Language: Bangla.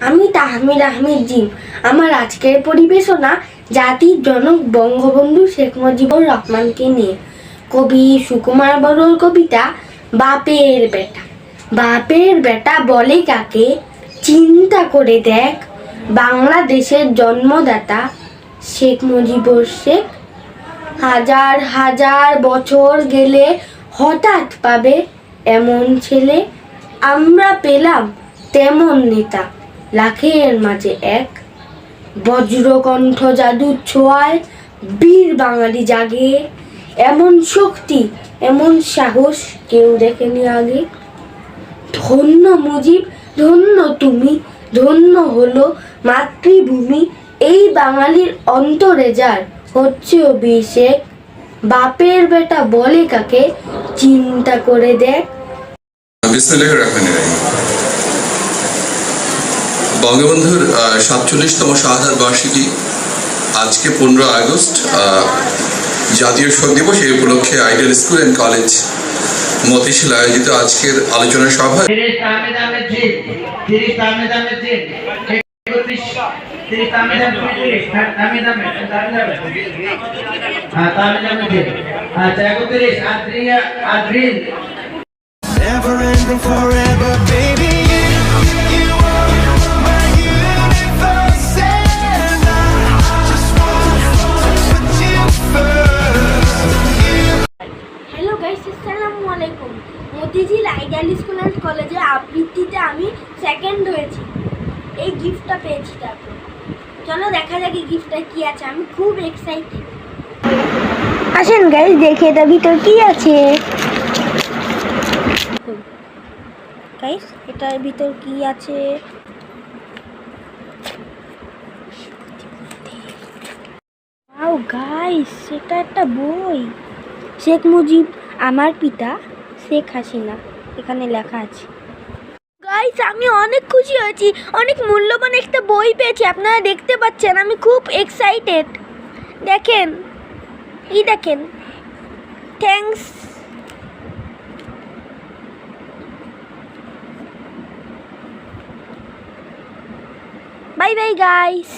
আমি তাহমিদ আহমেদ জিম। আমার আজকের পরিবেশনা জাতির জনক, বঙ্গবন্ধু শেখ মুজিবুর রহমানকে নিয়ে। কবি সুকুমার বড়ুর কবিতা, বাপের বেটা। বাপের বেটা বলে কাকে? চিন্তা করে দেখ। বাংলাদেশের জন্মদাতা শেখ মুজিবুর শেখ। হাজার হাজার বছর গেলে হঠাৎ পাবে এমন ছেলে। আমরা পেলাম তেমন নেতা। লাখের মাঝে এক বজ্রকণ্ঠ জাদুর ছোঁয়ায় বীর বাঙালি জাগে। এমন শক্তি, এমন সাহস কেউ দেখেনি আগে। ধন্য মুজিব, ধন্য তুমি, ধন্য হলো মাতৃভূমি। এই বাঙালির অন্তরে যার হচ্ছে অভিষেক। বাপের বেটা বলে কাকে? চিন্তা করে দেখ। বঙ্গবন্ধুর সাতচল্লিশতম শাহাদ বার্ষিকী আজকে পনেরো আগস্ট আহ, জাতীয় শোক দিবস। এই উপলক্ষে ideal school and college Motijheel আয়োজিত আজকের আলোচনা সভা। তিরিশ তাহমিদ আহমেদ জিন মতিঝিল আইডিয়াল স্কুল অ্যান্ড কলেজে আবৃত্তিতে আমি সেকেন্ড হয়েছি। এই গিফটটা পেয়েছি তারপর। চলো দেখা যাক এই গিফটটা কি আছে, আমি খুব এক্সাইটেড আসেন গাইস দেখে এটা ভিতর কি আছে। গাইস এটার ভিতর কি আছে? ওয়াও গাইস এটা একটা বই। শেখ মুজিব, আমার পিতা। শেখ হাসিনা, এখানে লেখা আছে। গাইস আমি অনেক খুশি হয়েছি, অনেক মূল্যবান একটা বই পেয়েছি, আপনারা দেখতে পাচ্ছেন, আমি খুব এক্সাইটেড দেখেন, এই দেখেন থ্যাঙ্কস বাই বাই গাইস